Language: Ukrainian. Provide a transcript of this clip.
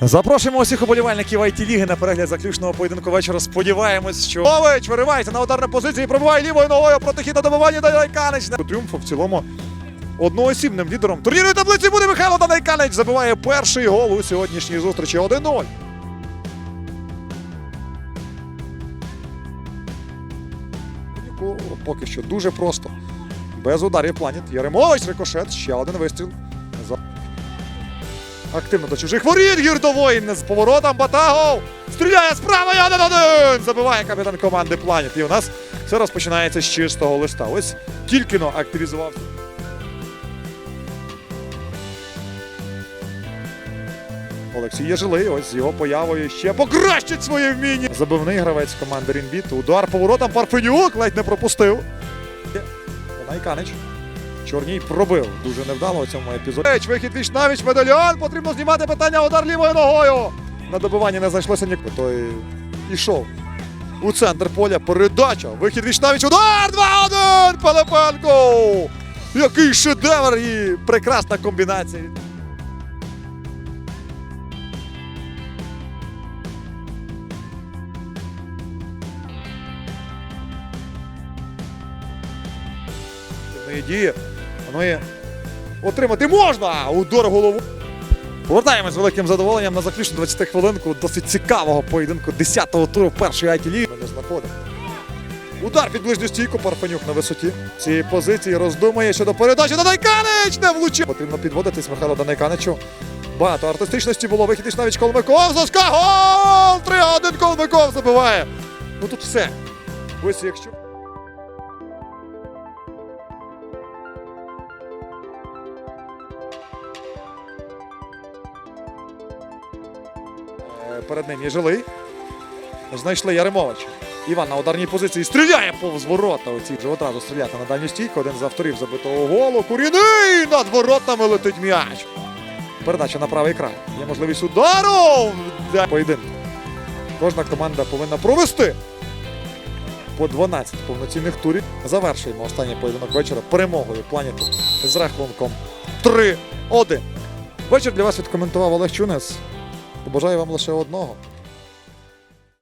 Запрошуємо усіх уболівальників it ліги на перегляд заключного поєдинку вечора. Сподіваємось, що Ович виривається на ударну позицію, пробиває лівою ногою проти хід на добивання Данайканич. Тріумфу в цілому одноосібним лідером турнірної таблиці буде Михайло Данайканич. Забиває перший гол у сьогоднішній зустрічі 1-0. Поки що дуже просто. Без ударів планет. Яремович, рикошет, ще один вистріл. Активно до чужих воріт Гірдовоїн з поворотом Батагов. Стріляє справа і 1-1! Забиває капітан команди Планет. І у нас все розпочинається з чистого листа. Ось тільки но активізувався. Олексій Єжилий, ось з його появою ще покращить своє вміння. Забивний гравець команди Рінбіт. Удар поворотом Парфенюк ледь не пропустив. Найканич. Чорній пробив. Дуже невдало у цьому епізоді. Вихід віч навіч медальйон. Потрібно знімати питання. Удар лівою ногою. На добиванні не знайшлося ніхто. Той ішов. У центр поля передача. Вихід віч навіч. Удар! 2-1! Пилипенко! Який шедевр і прекрасна комбінація. Активної дії. Отримати можна! Удар голову. Повертаємось з великим задоволенням на заключну 20 хвилинку досить цікавого поєдинку 10-го туру першої айті ліги. Не знаходимо. Удар під ближню стійку Парфенюк на висоті. Цієї позиції роздумує щодо передачі. Данайканич не влучив. Потрібно підводитись Михайло Данайканичу. Багато артистичності було. Вихід навіть Колмиков. Заска! Гол! 3-1 Колмиков забиває. Ну тут все. Ось якщо. Перед ним є жилий. Знайшли Яремовича. Іван на ударній позиції стріляє повз ворота. Оці вже одразу стріляти на дальню стійку. Один з авторів забитого голу. Куріний над воротами летить м'яч. Передача на правий край. Є можливість удару. Поєдинку. Кожна команда повинна провести по 12 повноцінних турів. Завершуємо останній поєдинок вечора перемогою планету з рахунком 3-1. Вечір для вас відкоментував Олег Чунес. Побажаю вам лише одного.